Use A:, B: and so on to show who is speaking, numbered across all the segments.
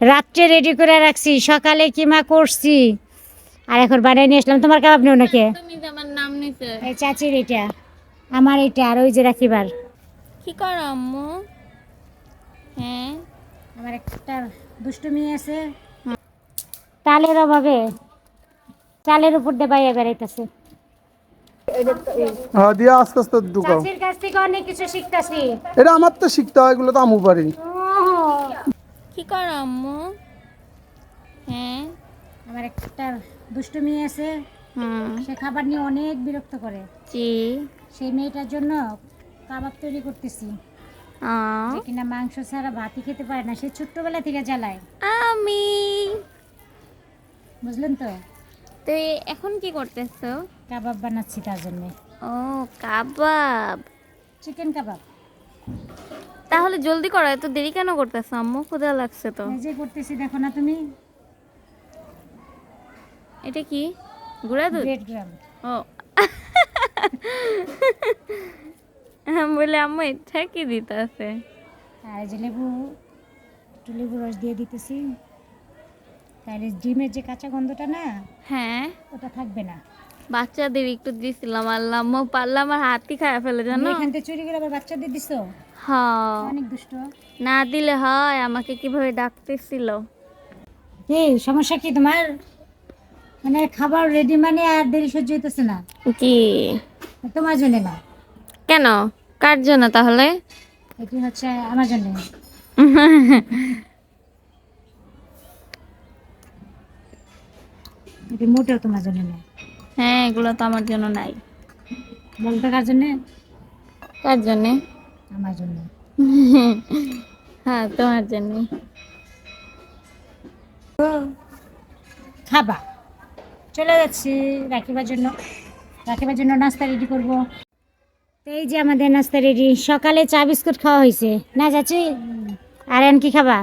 A: রাত্রে রেডি করে রাখছি সকালে কিমা করছি। আর এখন বানিয়ে নিয়ে আসলাম। তোমার কাবাব নেও নাকি? এই চাচির এটা আমার এটা আর ওই যে রাখিবার।
B: কি কর আম্মু? হ্যাঁ।
A: আমার একটা দুষ্টু মেয়ে আছে। চালের অভাবে চালের উপর দিয়ে বাইরে বেড়াইতেছে।
C: হ্যাঁ দিয়ে আস্তে আস্তে
A: চাচির কাছ থেকে অনেক কিছু শিখতেছি।
C: এটা আমার তো শিখতে হয় এগুলো তো আমু পারি
B: করো আম্মু। হ্যাঁ
A: আমার একটা দুষ্টু মেয়ে আছে সে খাবার নিয়ে অনেক বিরক্ত করে।
B: জি।
A: সেই মেয়েটার জন্য কাবাব তৈরি করতেছি। যে কিনা মাংস ছাড়া ভাতই খেতে পারে না সে ছোট্টবেলা থেকে জ্বালায়।
B: আমি।
A: বুঝলেন তো?
B: তো এখন কি করতেছো?
A: কাবাব বানাচ্ছি তার জন্য।
B: ও কাবাব।
A: চিকেন কাবাব।
B: তাহলে জলদি করো এত দেরি কেন করতেছো? আম্মু ক্ষুধা লাগছে তো।
A: এই যে করতেছি দেখো না তুমি।
B: এটা কি? গুঁড়া দুধ?
A: ব্রেড গ্রাম
B: ও। আমি বলে আম্মু এটা কি দিতে আছে
A: আর যে লেবু একটু লেবু রস দিয়ে দিতেছি। তাহলে ডিমের যে কাঁচা গন্ধটা না
B: হ্যাঁ।
A: ওটা থাকবে না।
B: বাচ্চাদের একটু দিছিলাম আল্লাহ আম্মু পারলে আমার হাতই খায় ফেলে জানো?
A: এখান থেকে চুরি করে আবার বাচ্চাদের দিছো?
B: হ্যাঁ।
A: অনেক দুষ্ট।
B: না দিলে হয় আমাকে কীভাবে ডাকতেছিল?
A: কি সমস্যা কি তোমার? মানে খাবার রেডি মানে আর দেরি সহ্য হইতেছে না।
B: কি?
A: তোমার জন্য না।
B: কেন? কার জন্য তাহলে?
A: এটি হচ্ছে আমার জন্য। এটি মোটেও তোমার জন্য না।
B: হ্যাঁ এগুলো তো আমার জন্য নাই।
A: বলতে কার জন্য?
B: কার জন্যে?
A: আমার জন্য।
B: হ্যাঁ তোমার জন্য
A: খাবা। চলে যাচ্ছি রাখিবার জন্য। রাখিবার জন্য নাস্তা রেডি করব। তো এই যে আমাদের নাস্তা রেডি সকালে চা বিস্কুট খাওয়া হয়েছে। না যাচ্ছি আর এন কি খাবা?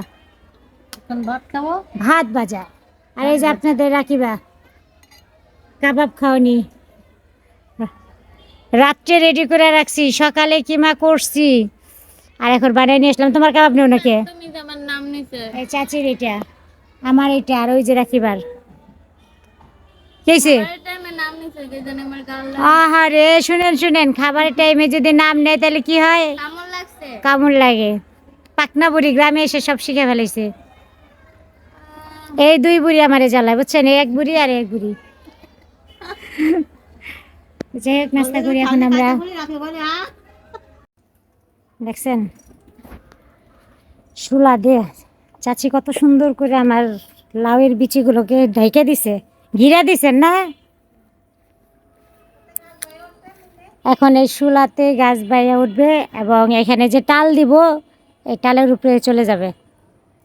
B: এখন ভাত খাব।
A: ভাত ভাজা। আর এই যে আপনাদের রাখিবা। কাবাব খাওনি রাত্রে রেডি করে রাখছি সকালে কিমা করছি। আর এখন বানিয়ে নিয়ে আসলাম। তোমার কাবাব নেও নাকি?
B: তুমি যে আমার নাম নিছে।
A: এই চাচির এটা আমার এটা আর ওই যে রাখিবার। কেছে আহারে শুনেন শুনেন খাবারের টাইমে যদি নাম নেয় তাহলে কি হয়?
B: কেমন
A: লাগে। পাকনা বুড়ি গ্রামে এসে সব শিখে ফেলেছে এই দুই বুড়ি আমারে জ্বালায় বুঝছেন? এক বুড়ি আর এক বুড়ি। যাই হোক নাস্তা করি এখন আমরা দেখছেন? শুলা দে চাচি কত সুন্দর করে আমার লাউয়ের বিচিগুলোকে ঢেকে দিছে ঘিরা দিছেন না? এখন এই শুলাতে গাছ বাইয়া উঠবে এবং এখানে যে টাল দিব এই টালের উপরে চলে যাবে।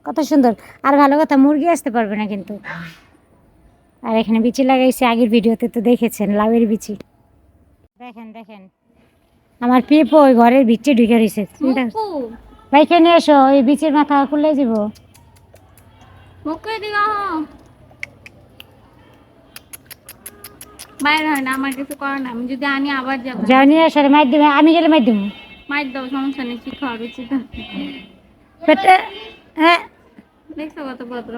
A: কত সুন্দর। আর ভালো কথা মুরগি আসতে পারবে না কিন্তু। আর এখানে বিচি লাগাইছে আগের ভিডিওতে তো দেখেছেন লাউয়ের বিচি। দেখেন দেখেন। আমার পেঁপো ওই ঘরের ভিতরে ঢুকে রয়েছে। ভাই এখানে এসো ওই বিচির মাথা খুলে দিব।
B: মুখে দিও বাইরে হয় না আমার কিছু করার না আমি যদি আনি আবার যাব।
A: মাইর আমি গেলে মাইর
B: মাইর দাও সমস্যা নেই কি
A: পেটে হ্যাঁ।
B: দেখছ কত ভদ্র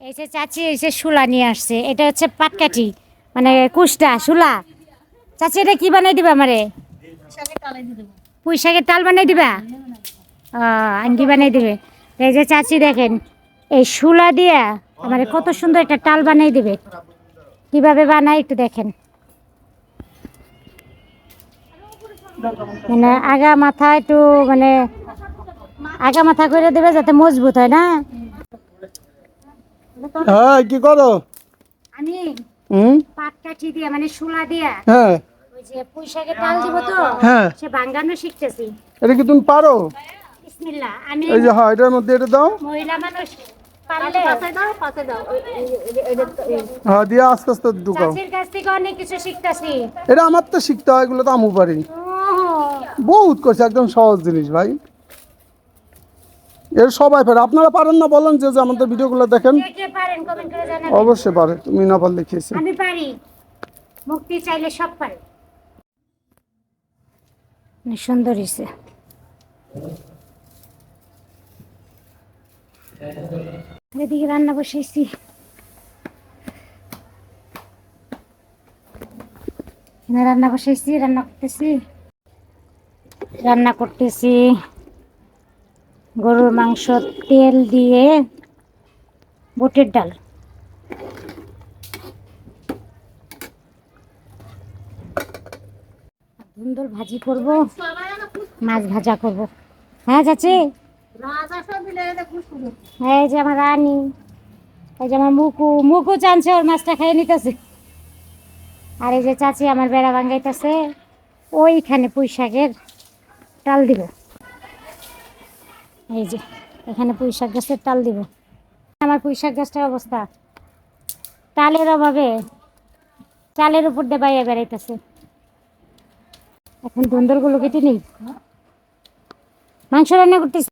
A: এই যে চাচি এসে শুলা নিয়ে আসছে। এটা হচ্ছে পাটকাঠি। মানে কুষ্টা শুলা চাচি এটা কি বানাই দিবা আমারে? পুঁই শাকের টাল বানাই দিবা? ও আঙ্গি বানাই দিবে। এই যে চাচি দেখেন এই শুলা দিয়া আমারে কত সুন্দর একটা টাল বানাই দিবে। কীভাবে বানাই একটু দেখেন। মানে আগা মাথা একটু মানে আগা মাথা করে দেবে যাতে মজবুত হয় না?
C: হ্যাঁ কি করো?
A: আমি
C: হুম?
A: পাট কাঠি দিয়া মানে শুলা দিয়া?
C: হ্যাঁ।
A: ওই যে টাল দিব তো?
C: হ্যাঁ।
A: সে শিখতেছি।
C: এটা কি তুমি পারো?
A: বিসমিল্লাহ আমি
C: এই যে হ্যাঁ এটার মধ্যে এটা দাও।
A: মহিলা মানুষ
C: হ্যাঁ এটা আমার তো শিখতে হয় এগুলো তো আমু পারি বহুত করছে একদম সহজ জিনিস ভাই। এর সবাই পারে। আপনারা পারেন না বলেন যে আমাদের ভিডিওগুলো দেখেন। অবশ্যই পারে। তুমি না পারলে খেয়েছি
A: আমি পারি। মুক্তি চাইলে সব পারে। সুন্দর হয়েছে এদিকে রান্না এখানে রান্না বসাইছি রান্না করতেছি। রান্না করতেছি। গরুর মাংস তেল দিয়ে বুটের ডাল। ধুন্দুল ভাজি করব, মাছ ভাজা করব। হ্যাঁ চাচি? হ্যাঁ যে আমার রানী, এই যে আমার মুকু মুকু চানছে, ওর মাছটা খেয়ে নিতেছে। আর এই যে চাচি আমার বেড়া ভাঙ্গাইতেছে ওইখানে পুঁই শাকের টাল দিব। এই যে, এখানে পুঁই শাক গাছের তাল দিব। আমার পুঁই শাক গাছটার অবস্থা। তালের অভাবে চালের উপর দিয়ে বাইরে বেড়াইতেছে। এখন বন্দরগুলো কেটে নেই। মাংস রান্না করতেছি।